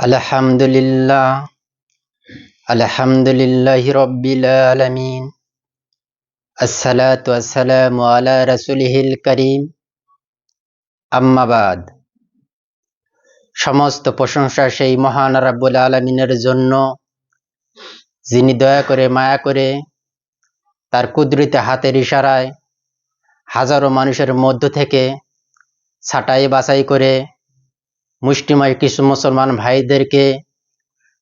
আলহামদুলিল্লাহ আলহামদুলিল্লাহ রব্বিল আলমিন, আসসালাতু আসসালামু আলা রাসুলহিল করিম আম্মাবাদ সমস্ত প্রশংসা সেই মহান রাব্বুল আলমিনের জন্য, যিনি দয়া করে মায়া করে তার কুদরিতে হাতের ইশারায় হাজারো মানুষের মধ্য থেকে ছাটাই বাছাই করে মুষ্টিময় কিছু মুসলমান ভাইদেরকে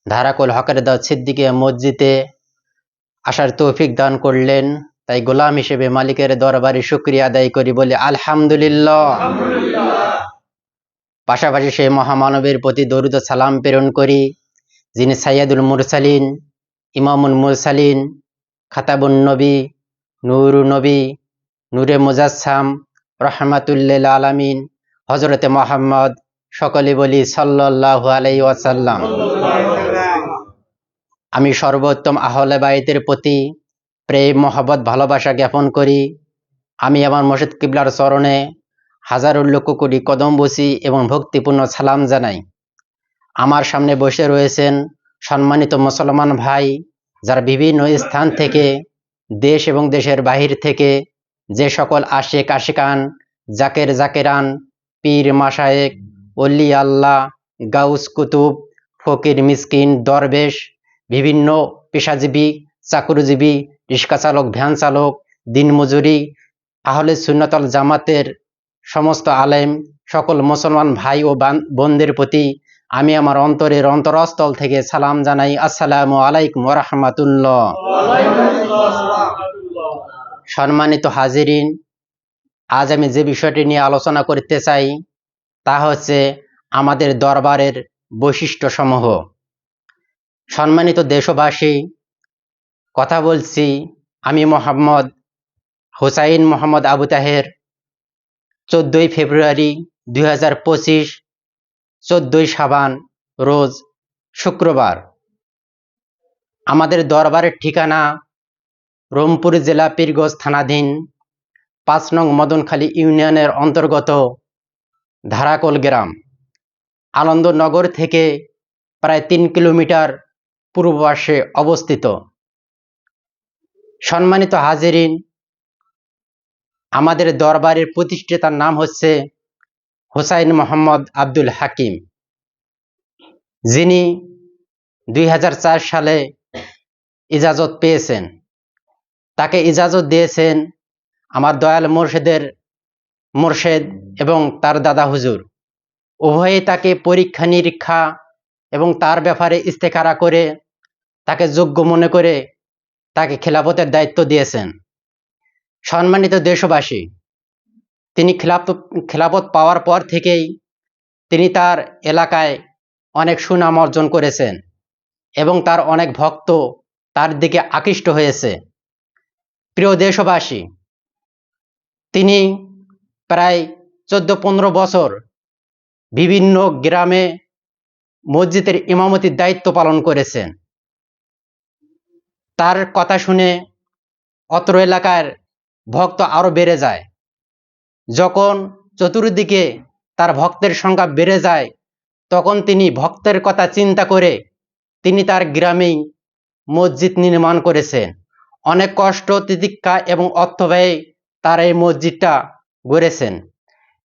ধারাকুল হকের দাও সিদ্দিকে মসজিদে আসার তৌফিক দান করলেন। তাই গোলাম হিসেবে মালিকের দরবারে শুক্রিয়া আদায় করি বলে আলহামদুলিল্লাহ। পাশাপাশি সেই মহামানবের প্রতি দরুদ সালাম প্রেরণ করি। যিনি সাইয়াদুল মুরসালিন, ইমামুল মুরসালিন, খাতাবুন নবী নূর নবী, নূরে মুজাসসাম রহমাতুল্লিল আলামিন হজরতে মোহাম্মদ সকলে বলি সাল্লাল্লাহু আলাইহি ওয়াসাল্লাম। আমি সর্বোত্তম আহলে বাইতের প্রতি প্রেম, মহব্বত, ভালোবাসা জ্ঞাপন করি। আমি আমার মসজিদ কিবলার চরণে হাজারো লক্ষ কোটি কদম বসি এবং ভক্তিপূর্ণ সালাম জানাই। আমার সামনে বসে রয়েছেন সম্মানিত মুসলমান ভাই, যারা বিভিন্ন স্থান থেকে, দেশ এবং দেশের বাহির থেকে যে সকল আশেক, আশিকান, জাকের, জাকেরান, পীর মাসায়েক অলি আল্লাহ, গাউস কুতুব, ফকির মিসকিন, দরবেশ, বিভিন্ন পেশাজীবী, চাকুরিজীবী, রিক্সা চালক, ভ্যান চালক, দিনমজুরি, আহলে সুন্নতল জামাতের সমস্ত আলেম, সকল মুসলমান ভাই ও বান- বোনদের প্রতি আমি আমার অন্তরের অন্তরস্থল থেকে সালাম জানাই। আসসালামু আলাইকুম রহমাতুল্লাহ। সম্মানিত হাজিরিন, আজ আমি যে বিষয়টি নিয়ে আলোচনা করতে চাই তা হচ্ছে আমাদের দরবারের বৈশিষ্ট্য সমূহ সম্মানিত দেশবাসী, কথা বলছি আমি মোহাম্মদ হুসাইন মোহাম্মদ আবু তাহের, চোদ্দই ফেব্রুয়ারি দুই হাজার পঁচিশ, চোদ্দই সাবান রোজ শুক্রবার। আমাদের দরবারের ঠিকানা রংপুর জেলা পীরগঞ্জ থানাধীন পাঁচ নং মদনখালী ইউনিয়নের অন্তর্গত ধারাকোল গ্রাম। আনন্দনগর থেকে প্রায় তিন কিলোমিটার পূর্ব পাশে অবস্থিত। সম্মানিত হাজিরিন, আমাদের দরবারের প্রতিষ্ঠাতার নাম হচ্ছে হোসাইন মোহাম্মদ আব্দুল হাকিম। যিনি দুই হাজার চার সালে ইজাজত পেয়েছেন। তাকে ইজাজত দিয়েছেন আমার দয়াল মোর্শেদের মোর্শেদ এবং তার দাদা হুজুর। উভয়ে তাকে পরীক্ষা নিরীক্ষা এবং তার ব্যাপারে ইস্তেকারা করে তাকে যোগ্য মনে করে তাকে খেলাফতের দায়িত্ব দিয়েছেন। সম্মানিত দেশবাসী, তিনি খেলাফত খেলাফত পাওয়ার পর থেকেই তিনি তার এলাকায় অনেক সুনাম অর্জন করেছেন এবং তার অনেক ভক্ত তার দিকে আকৃষ্ট হয়েছে। প্রিয় দেশবাসী, তিনি প্রায় চোদ্দ পনেরো বছর বিভিন্ন গ্রামে মসজিদের ইমামতির দায়িত্ব পালন করেছেন। তার কথা শুনে অত্র এলাকার ভক্ত আরও বেড়ে যায়। যখন চতুর্দিকে তার ভক্তের সংখ্যা বেড়ে যায়, তখন তিনি ভক্তের কথা চিন্তা করে তিনি তার গ্রামেই মসজিদ নির্মাণ করেছেন। অনেক কষ্ট, তিতিক্ষা এবং অর্থ ব্যয়ে তার এই মসজিদটা গড়েছেন।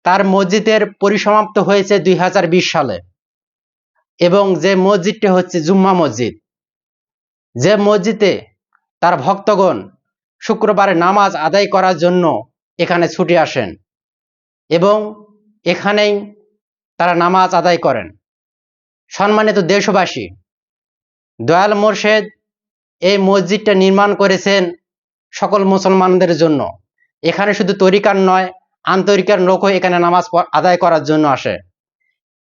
তার মসজিদের পরিসমাপ্ত হয়েছে দুই হাজার বিশ সালে এবং যে মসজিদটি হচ্ছে জুম্মা মসজিদ, যে মসজিদে তার ভক্তগণ শুক্রবারে নামাজ আদায় করার জন্য এখানে ছুটে আসেন এবং এখানেই তারা নামাজ আদায় করেন। সম্মানিত দেশবাসী, দয়াল মোর্শেদ এই মসজিদটা নির্মাণ করেছেন সকল মুসলমানদের জন্য। এখানে শুধু তরিকার নয়, আন্তরিকার লোকও এখানে নামাজ আদায় করার জন্য আসে।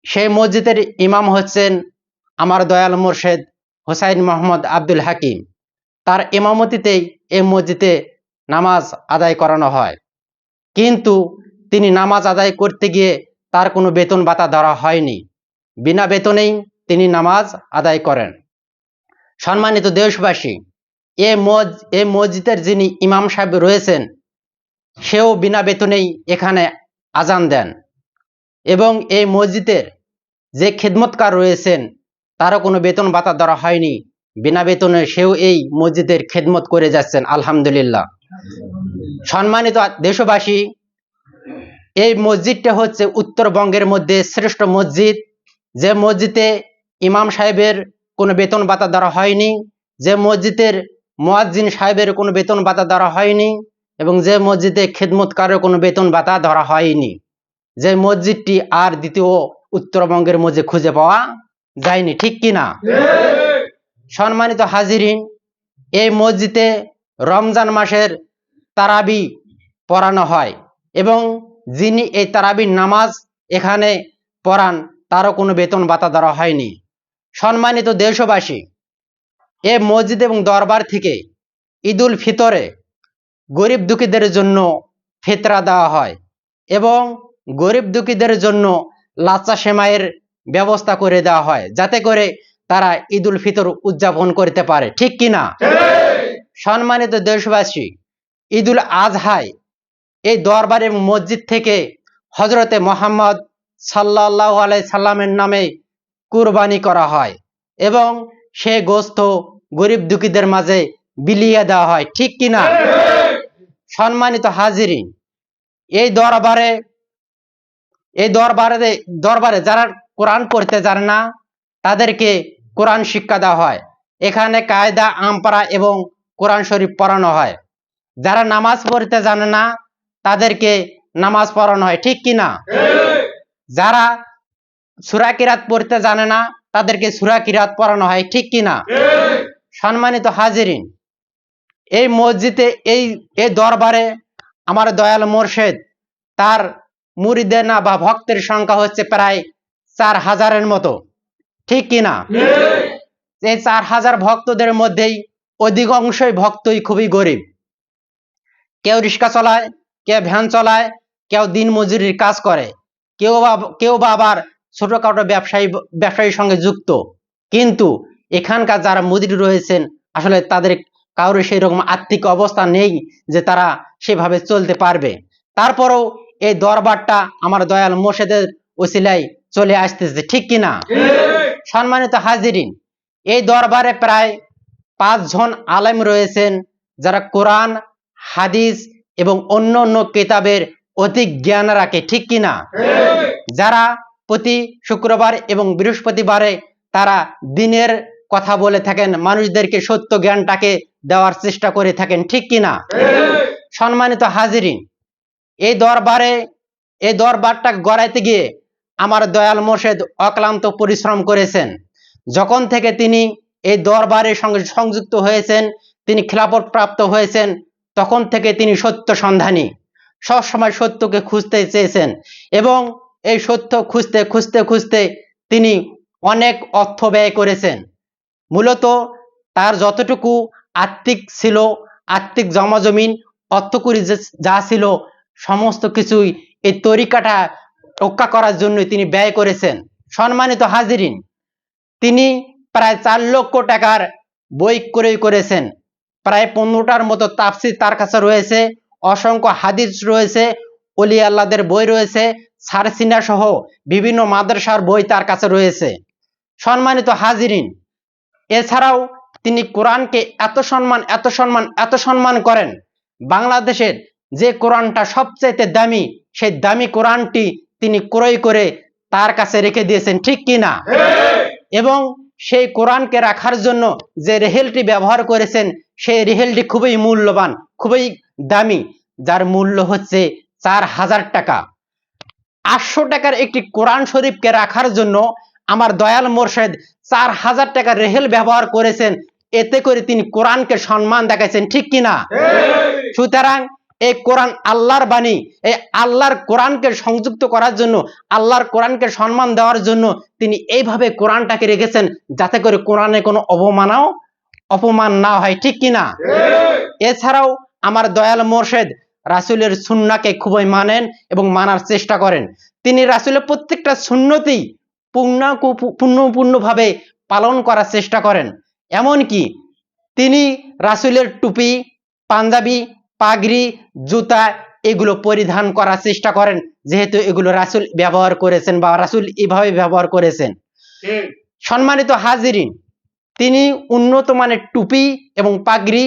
সেই মসজিদের ইমাম হচ্ছেন আমার দয়াল মোর্শেদ হোসাইন মোহাম্মদ আব্দুল হাকিম। তার ইমামতিতেই এই মসজিদে নামাজ আদায় করানো হয়। কিন্তু তিনি নামাজ আদায় করতে গিয়ে তার কোনো বেতন ভাতা ধরা হয়নি। বিনা বেতনেই তিনি নামাজ আদায় করেন। সম্মানিত দেশবাসী, এ মজ, এ মসজিদের যিনি ইমাম সাহেব রয়েছেন সেও বিনা বেতনেই এখানে আজান দেন। এবং এই মসজিদের যে খেদমতকার রয়েছেন, তারও কোনো বেতন ভাতা ধরা হয়নি। বিনা বেতনে সেও এই মসজিদের খেদমত করে যাচ্ছেন, আলহামদুলিল্লাহ। সম্মানিত দেশবাসী, এই মসজিদটা হচ্ছে উত্তরবঙ্গের মধ্যে শ্রেষ্ঠ মসজিদ। যে মসজিদে ইমাম সাহেবের কোনো বেতন ভাতা দেওয়া হয়নি, যে মসজিদের মোয়াজ্জিন সাহেবের কোনো বেতন ভাতা দেওয়া হয়নি এবং যে মসজিদে খেদমতকারের কোনো বেতন ভাতা ধরা হয়নি, যে মসজিদটি আর দ্বিতীয় উত্তরবঙ্গের মধ্যে খুঁজে পাওয়া যায়নি, ঠিক কি না? সম্মানিত হাজিরিন, এই মসজিদে রমজান মাসের তারাবি পড়ানো হয় এবং যিনি এই তারাবির নামাজ এখানে পড়ান, তারও কোনো বেতন ভাতা ধরা হয়নি। সম্মানিত দেশবাসী, এ মসজিদ এবং দরবার থেকে ঈদুল ফিতরে গরিব দুঃখীদের জন্য ফিতরা দেওয়া হয় এবং গরিব দুঃখীদের জন্য লাচ্চা সেমাইয়ের ব্যবস্থা করে দেওয়া হয় যাতে করে তারা ঈদুল ফিতর উদযাপন করতে পারে। ঠিক কি না? সম্মানিত দেশবাসী, ঈদুল আজহায় এই দরবারের মসজিদ থেকে হজরতে মোহাম্মদ সাল্লাহ আলাই সাল্লামের নামে কুরবানি করা হয় এবং সে গোস্ত গরিব দুঃখীদের মাঝে বিলিয়ে দেওয়া হয়। ঠিক কিনা সম্মানিত হাজিরিন এই দরবারে এই দরবারে দরবারে যারা কোরআন পড়তে জানে না তাদেরকে কোরআন শিক্ষা দেওয়া হয়। এখানে কায়দা আমপারা এবং কোরআন শরীফ পড়ানো হয়। যারা নামাজ পড়তে জানে না তাদেরকে নামাজ পড়ানো হয়। ঠিক কিনা? যারা সুরা কিরাত পড়তে জানে না তাদেরকে সুরা কিরাত পড়ানো হয়। ঠিক কিনা? সম্মানিত হাজিরিন এই মসজিদে, এই এই দরবারে আমার দয়াল মোর্শেদ, তার মুরিদেনা বা ভক্তের সংখ্যা হচ্ছে প্রায় চার হাজারের মতো। ঠিক কিনা এই চার হাজার ভক্তদের মধ্যেই অধিকাংশই ভক্তই খুবই গরিব। কেউ রিক্সা চলায়, কেউ ভ্যান চলায়, কেউ দিন মজুরির কাজ করে। কেউ বা কেউ বা আবার ছোটখাটো ব্যবসায়ী, ব্যবসায়ীর সঙ্গে যুক্ত। কিন্তু এখানকার যারা মুদির রয়েছেন, আসলে তাদের কারোর সেই রকম আর্থিক অবস্থা নেই যে তারা সেভাবে চলতে পারবে। তারপরেও এই দরবারটা আমার দয়াল মোর্শেদের ওসিলাই চলে আসতেছে, ঠিক কিনা সম্মানিত হাজিরিন, এই দরবারে প্রায় পাঁচজন আলেম রয়েছেন যারা কোরআন, হাদিস এবং অন্য অন্য কিতাবের অধিক জ্ঞান রাখে, ঠিক কিনা যারা প্রতি শুক্রবার এবং বৃহস্পতিবারে তারা দিনের কথা বলে থাকেন, মানুষদেরকে সত্য জ্ঞানটাকে দেওয়ার চেষ্টা করে থাকেন, ঠিক কিনা সম্মানিত হাজিরিন, এই দরবারে, এই দরবারটা গড়াইতে গিয়ে আমার দয়াল মোর্শেদ অক্লান্ত পরিশ্রম করেছেন। যখন থেকে তিনি এই দরবারের সঙ্গে সংযুক্ত হয়েছেন, তিনি খিলাফত প্রাপ্ত হয়েছেন, তখন থেকে তিনি সত্য সন্ধানী। সবসময় সত্যকে খুঁজতে চেয়েছেন এবং এই সত্য খুঁজতে খুঁজতে খুঁজতে তিনি অনেক অর্থ ব্যয় করেছেন। মূলত তার যতটুকু আর্থিক ছিল আর্থিক জমাজমিন অর্থকুরি যে- ছিল, সমস্ত কিছুই এই তরিকাটা রক্ষা করার জন্য তিনি ব্যয় করেছেন। সম্মানিত হাজিরিন, তিনি প্রায় চার লক্ষ টাকার বই ক্রয় করেছেন। প্রায় পনেরোটার মতো তাফসির তার কাছে রয়েছে, অসংখ্য হাদিস রয়েছে, অলি আল্লাদের বই রয়েছে, সারসিনা সহ বিভিন্ন মাদ্রাসার বই তার কাছে রয়েছে। সম্মানিত হাজিরিন, এছাড়াও তিনি কোরআনকে এত সম্মান এত সম্মান এত সম্মান করেন। বাংলাদেশের যে কোরআনটা সবচাইতে দামি, সেই দামি কোরআনটি তিনি ক্রয় করে তার কাছে রেখে দিয়েছেন, ঠিক কি না? এবং সেই কোরআনকে রাখার জন্য যে রেহেলটি ব্যবহার করেছেন, সেই রেহেলটি খুবই মূল্যবান, খুবই দামি, যার মূল্য হচ্ছে চার হাজার টাকা। আটশো টাকার একটি কোরআন শরীফকে রাখার জন্য আমার দয়াল মোর্শেদ চার হাজার টাকা রেহেল ব্যবহার করেছেন এতে করে তিনি কোরআনকে সম্মান দেখাইছেন ঠিক কিনা সুতরাং এই কোরআন আল্লাহর বাণী এই আল্লাহর কোরআনকে সংযুক্ত করার জন্য আল্লাহর কোরআনকে সম্মান দেওয়ার জন্য তিনি এইভাবে কোরআনটাকে রেখেছেন যাতে করে কোরআনে কোনো অবমানাও অপমান না হয় ঠিক কিনা এছাড়াও আমার দয়াল মোর্শেদ রাসুলের সুন্নাকে খুবই মানেন এবং মানার চেষ্টা করেন। তিনি রাসুলের প্রত্যেকটা সুন্নতি পূর্ণ পূর্ণপূর্ণভাবে পালন করার চেষ্টা করেন। এমনকি তিনি রাসুলের টুপি পাঞ্জাবি পাগড়ি জুতা এগুলো পরিধান করার চেষ্টা করেন যেহেতু এগুলো রাসুল ব্যবহার করেছেন বা রাসুল এভাবে ব্যবহার করেছেন। সম্মানিত হাজিরিন তিনি উন্নত মানের টুপি এবং পাগড়ি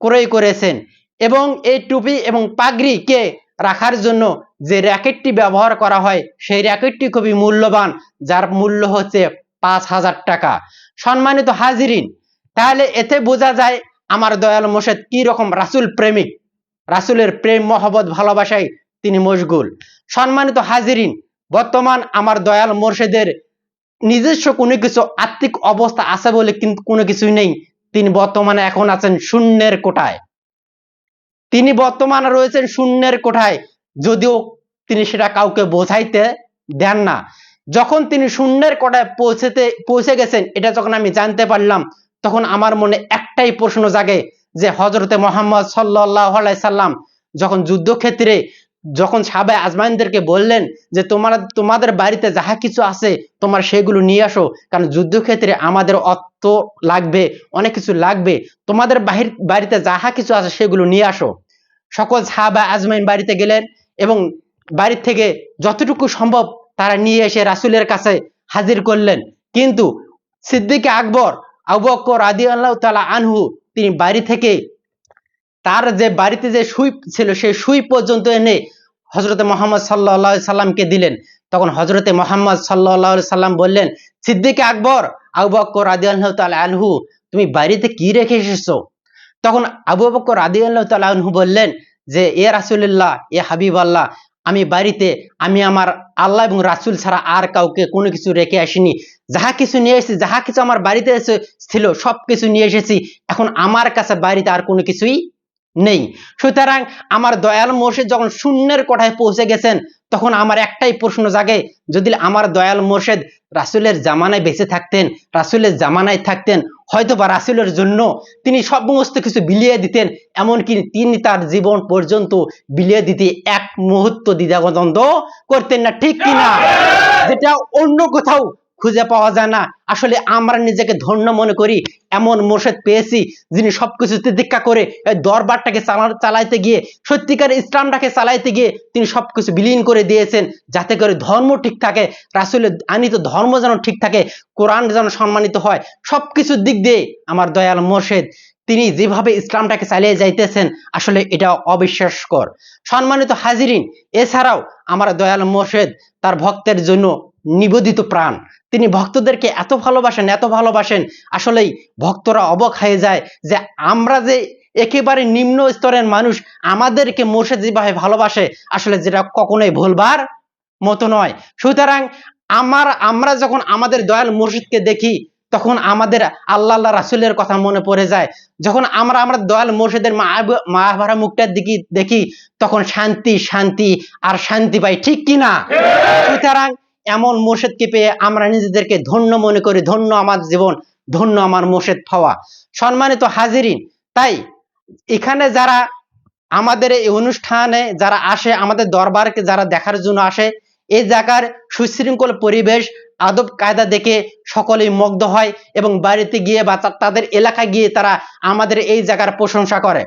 ক্রয় করেছেন এবং এই টুপি এবং পাগড়িকে রাখার জন্য যে র্যাকেটটি ব্যবহার করা হয়, সেই র্যাকেটটি খুবই মূল্যবান, যার মূল্য হচ্ছে পাঁচ হাজার টাকা। সম্মানিত হাজিরিন, তাহলে এতে বোঝা যায় আমার দয়াল মোর্শেদ কি রকম রাসুল প্রেমিক, রাসুলের প্রেম, মহব্বত, ভালোবাসায় তিনি মশগুল। সম্মানিত হাজিরিন, বর্তমান আমার দয়াল মোর্শেদের নিজস্ব কোনো কিছু আর্থিক অবস্থা আছে বলে কিন্তু কোনো কিছুই নেই। তিনি বর্তমানে এখন আছেন শূন্যের কোটায়। তিনি বর্তমানে রয়েছেন শূন্যের কোঠায়। যদিও তিনি সেটা কাউকে বোঝাইতে দেন না। যখন তিনি শূন্যের কোটায় পৌঁছেতে, পৌঁছে গেছেন, এটা যখন আমি জানতে পারলাম, তখন আমার মনে একটাই প্রশ্ন জাগে যে হজরতে মোহাম্মদ সাল্লাহ সাল্লাম যখন যুদ্ধক্ষেত্রে যখন সাবে আজমাইনদেরকে বললেন যে তোমার, তোমাদের বাড়িতে যাহা কিছু আছে, তোমার সেগুলো নিয়ে আসো, কারণ যুদ্ধক্ষেত্রে আমাদের অর্থ লাগবে, অনেক কিছু লাগবে, তোমাদের বাহির, বাড়িতে যাহা কিছু আছে সেগুলো নিয়ে আসো। সকল সাহাবা আজমাইন বাড়িতে গেলেন এবং বাড়ির থেকে যতটুকু সম্ভব তারা নিয়ে এসে রাসুলের কাছে হাজির করলেন। কিন্তু সিদ্দিকে আকবর, আবু বকর আদি আল্লাহ তালা আনহু, তিনি বাড়ি থেকে তার যে বাড়িতে যে সুই ছিল সেই সুই পর্যন্ত এনে হজরতে মোহাম্মদ সাল্লাহ সাল্লামকে দিলেন। তখন হজরতে মোহাম্মদ সাল্লাহ সাল্লাম বললেন, সিদ্দিকে আকবর, আবু বকর আদি আল্লাহ তালা আনহু, তুমি বাড়িতে কি রেখে এসেছ? তখন আবু বকর রাদি আল্লাহ বললেন যে, এ রাসুলিল্লাহ, এ হাবিব আল্লাহ আমি বাড়িতে, আমি আমার আল্লাহ এবং রাসুল ছাড়া আর কাউকে কোনো কিছু রেখে আসিনি। যাহা কিছু নিয়ে এসেছি, যাহা কিছু আমার বাড়িতে এসে ছিল সব কিছু নিয়ে এসেছি। এখন আমার কাছে বাড়িতে আর কোনো কিছুই নেই। সুতরাং আমার দয়াল মোর্শেদ যখন শূন্যের কোঠায় পৌঁছে গেছেন, তখন আমার একটাই প্রশ্ন জাগে, যদি আমার দয়াল মোর্শেদ রাসুলের জামানায় বেঁচে থাকতেন, রাসুলের জামানায় থাকতেন হয়তো বা রাসুলের জন্য তিনি সমস্ত কিছু বিলিয়ে দিতেন, এমনকি তিনি তার জীবন পর্যন্ত বিলিয়ে দিতে এক মুহূর্ত দ্বিধাগতন্দ করতেন না। ঠিক কিনা? যেটা অন্য কোথাও খুঁজে পাওয়া যায় না। আসলে আমরা নিজেকে ধন্য মনে করি, এমন মোর্শেদ পেয়েছি যিনি সবকিছুতে দীক্ষা করে এই দরবারটাকে চালাইতে গিয়ে, সত্যিকার ইসলামটাকে চালাইতে গিয়ে তিনি সবকিছু বিলীন করে দিয়েছেন যাতে করে ধর্ম ঠিক থাকে, রাসুলের আনিত ধর্ম যেন ঠিক থাকে, কোরআন যেন সম্মানিত হয়। সবকিছুর দিক দিয়ে আমার দয়াল মোর্শেদ, তিনি যেভাবে ইসলামটাকে চালিয়ে যাইতেছেন, আসলে এটা অবিশ্বাসকর সম্মানিত হাজিরিন, এছাড়াও আমার দয়াল মোর্শেদ তার ভক্তের জন্য নিবেদিত প্রাণ। তিনি ভক্তদেরকে এত ভালোবাসেন এত ভালোবাসেন, আসলেই ভক্তরা অবাক হয়ে যায় যে আমরা যে একেবারে নিম্ন স্তরের মানুষ, আমাদেরকে মোর্শেদ যেভাবে ভালোবাসে, আসলে যেটা কখনোই ভুলবার মতো নয়। সুতরাং আমার, আমরা যখন আমাদের দয়াল মুর্শিদকে দেখি, তখন আমাদের আল্লাহ আল্লাহ রাসুলের কথা মনে পড়ে যায়। যখন আমরা আমরা দয়াল মুর্শিদের মা মা ভরা মুখটার দিকে দেখি, তখন শান্তি শান্তি আর শান্তি পাই, ঠিক কিনা? সুতরাং এমন মোর্শেদকে পেয়ে আমরা নিজেদেরকে ধন্য মনে করি, ধন্য আমার জীবন, ধন্য আমার মোর্শেদ পাওয়া। সম্মানিত হাজিরিন, তাই এখানে যারা আমাদের এই অনুষ্ঠানে যারা আসে, আমাদের দরবারকে যারা দেখার জন্য আসে এই জায়গার সুশৃঙ্খল পরিবেশ, আদব কায়দা দেখে সকলেই মুগ্ধ হয় এবং বাড়িতে গিয়ে বা তাদের এলাকায় গিয়ে তারা আমাদের এই জায়গার প্রশংসা করে।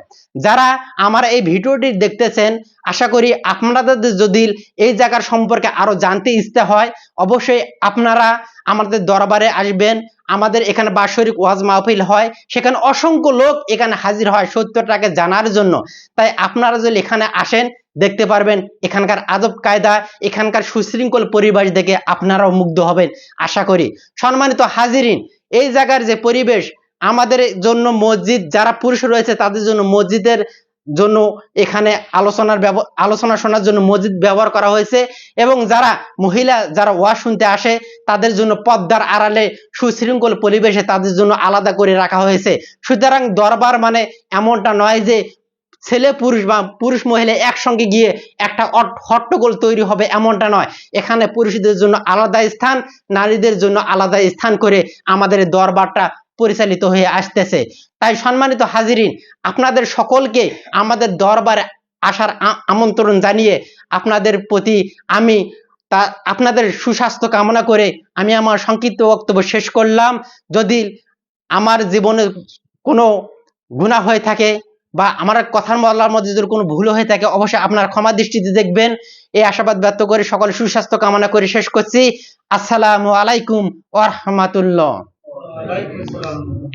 যারা আমার এই ভিডিওটি দেখতেছেন, আশা করি আপনাদের যদি এই জায়গার সম্পর্কে আরও জানতে ইচ্ছে হয়, অবশ্যই আপনারা আমাদের দরবারে আসবেন। আমাদের এখানে বাৎসরিক ওয়াজ মাহফিল হয়, সেখানে অসংখ্য লোক এখানে হাজির হয় সত্যটাকে জানার জন্য। তাই আপনারা যদি এখানে আসেন, দেখতে পারবেন এখানকার আদব কায়দা, এখানকার সুশৃঙ্খল পরিবেশ দেখে আপনারাও মুগ্ধ হবেন, আশা করি। সম্মানিত হাজিরিন, এই জায়গার যে পরিবেশ, আমাদের জন্য মসজিদ, যারা পুরুষ রয়েছে তাদের জন্য মসজিদের জন্য এখানে আলোচনার আলোচনা শোনার জন্য মসজিদ ব্যবহার করা হয়েছে এবং যারা মহিলা, যারা ওয়াজ শুনতে আসে, তাদের জন্য পদ্মার আড়ালে সুশৃঙ্খল পরিবেশে তাদের জন্য আলাদা করে রাখা হয়েছে। সুতরাং দরবার মানে এমনটা নয় যে ছেলে পুরুষ বা পুরুষ মহিলা একসঙ্গে গিয়ে একটা হট্টগোল তৈরি হবে এমনটা নয়। এখানে পুরুষদের জন্য আলাদা স্থান, নারীদের জন্য আলাদা স্থান করে আমাদের দরবারটা পরিচালিত হয়ে আসতেছে। তাই সম্মানিত হাজিরিন, আপনাদের সকলকে আমাদের দরবারে আসার আমন্ত্রণ জানিয়ে আপনাদের প্রতি আমি তা আপনাদের সুস্বাস্থ্য কামনা করে আমি আমার সংক্ষিপ্ত বক্তব্য শেষ করলাম। যদি আমার জীবনে কোনো গুণা হয়ে থাকে বা আমার কথার বলার মধ্যে যদি কোনো ভুল হয়ে থাকে, অবশ্যই আপনার ক্ষমা দৃষ্টিতে দেখবেন। এই আশাবাদ ব্যক্ত করে সকল সুস্বাস্থ্য কামনা করে শেষ করছি। আসসালামু আলাইকুম ওয়া وعليكم السلام